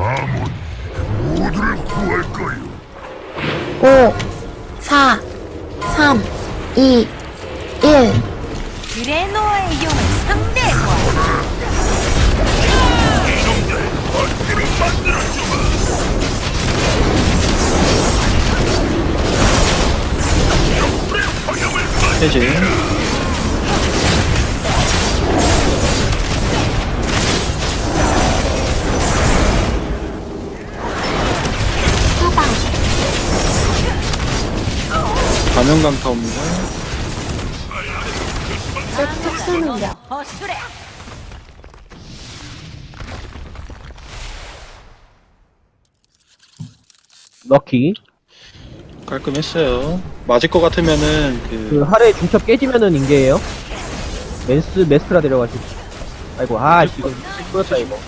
다음은 모두를 구할 거요. 5, 4, 3, 2, 1. 그레노의 용을 상대해보아 이놈들 어깨를 만들어주마. 역불의 화염을 감염 강타 옵니다. 특수 능력, 허술해 럭키. 깔끔했어요. 맞을 것 같으면은 그 그 하루에 중첩 깨지면은 인계예요. 맨스 메스트라 데려가지고. 아이고 아 이거 뿌렸다 이거.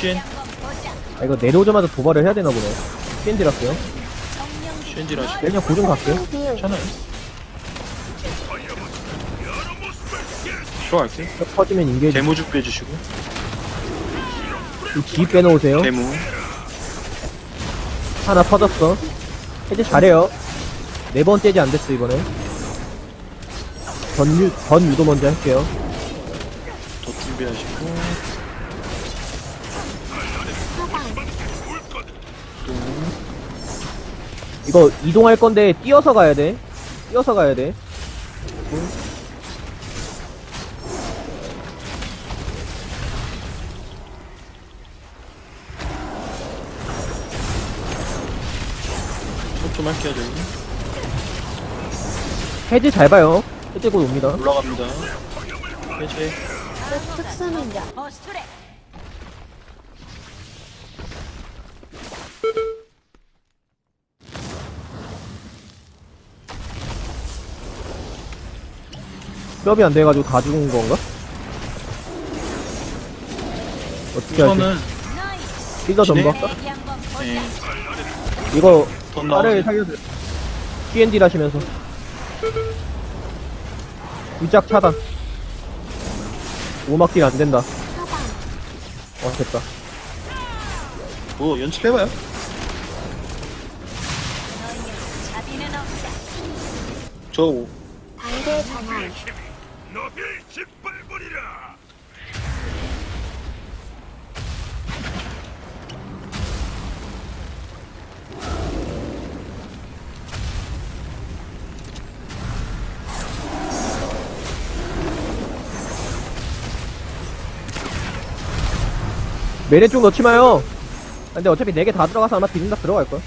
쉔아 이거 내려오자마자 도발을 해야 되나 보네. 팬디랐어요. 쉔질 하시 그냥 고정 갈게요. 힐, 괜찮아요. 들어갈게요. 쭉 터지면 인계. 데모 준비해 주시고. 기 빼놓으세요. 데모. 하나 터졌어. 해제 잘해요. 네 번째지 안 됐어 이번에. 전유 전 유도 먼저 할게요. 더 준비하시고. 이거 이동할 건데 뛰어서 가야 돼. 뛰어서 가야 돼. 좀 할게요 저희. 해제 잘 봐요. 해제 곧 옵니다. 올라갑니다. 해제. 특수 능력, 뼈이 안 돼가지고 다 죽은 건가? 어떻게 하지? 우선은 전부 진행? 할까? 여기 한번 보자 네, 이거 돈 나오세요. 살려줘. D&D 하시면서 위작 차단. 오막딜 안 된다. 어 됐다. 뭐 연습해봐요. 저 전환, 너희를 짓밟으리라. 메레 쪽 넣지 마요. 근데 어차피 4개 다 들어가서 아마 디는 다 들어갈걸.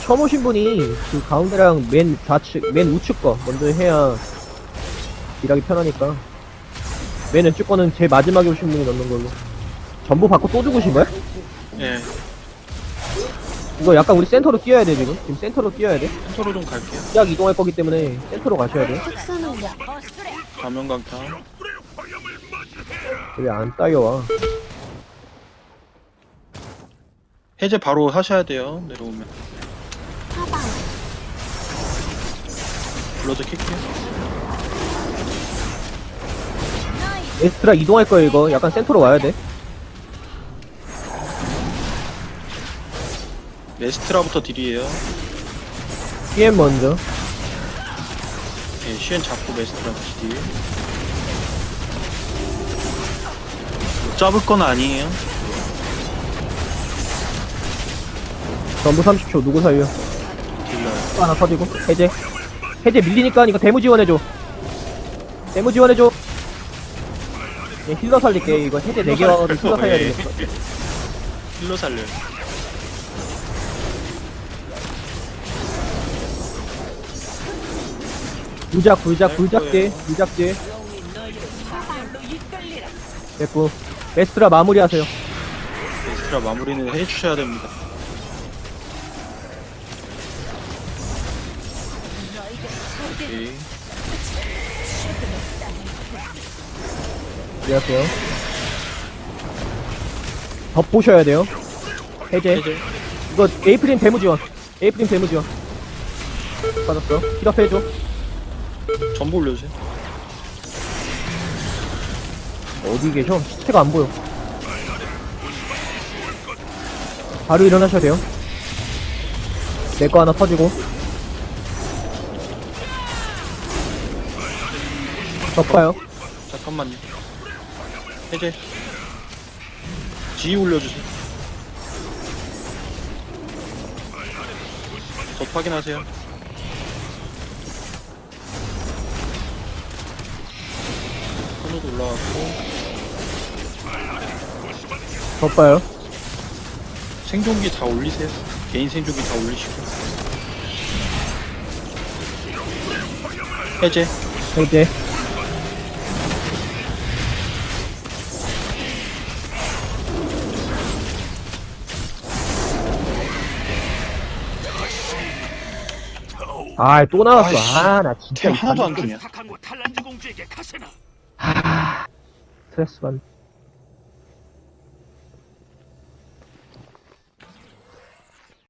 처음 오신 분이 그 가운데랑 맨 좌측, 맨 우측 거 먼저 해야 일하기 편하니까. 맨 왼쪽 거는 제일 마지막에 오신 분이 넣는 걸로. 전부 받고 또 죽으신 거야? 예. 이거 약간 우리 센터로 뛰어야 돼, 지금. 지금 센터로 뛰어야 돼. 센터로 좀 갈게요. 약 이동할 거기 때문에 센터로 가셔야 돼. 특수 능력, 허술해 감염 강타. 역불의 화염을 맞이해라. 왜안 따여와. 해제 바로 하셔야 돼요. 내려오면. 블러드 킬게요. 에스트라 이동할 거예요, 이거. 약간 센터로 와야 돼. 메스트라부터 딜이에요. PM 먼저. 예, 시엔 잡고 메스트라부터 딜. 못 잡을 건 아니에요. 전부 30초. 누구 살려? 딜러요. 또 하나 터지고. 해제. 해제 밀리니까 이거 데모 지원해줘. 데모 지원해줘. 예, 힐러 살릴게. 이거 해제 4개 와가지고 힐러 살려야 예. 되겠어. 힐러 살려요. 불작, 불작, 불작제. 불작제. 됐고. 에스트라 마무리 하세요. 메스트라 마무리는 해주셔야 됩니다. 오케이. 안녕하세요. 덧 보셔야 돼요. 해제. 해제. 이거 에이프림 데모 지원. 에이프림 데모 지원. 받았어. 힐업 해줘. 전부 올려주세요. 어디 계셔? 시체가 안 보여. 바로 일어나셔야 돼요. 내 거 하나 터지고. 덮어요. 잠깐만요. 해제. G 올려주세요. 접 확인하세요. 선호도 올라갔고 덮어요. 생존기 다 올리세요. 개인 생존기 다 올리시고 해제. 이제 아, 또 나왔어. 아이씨. 아, 나 진짜. 하나도 안 주냐. 아, 스트레스 받.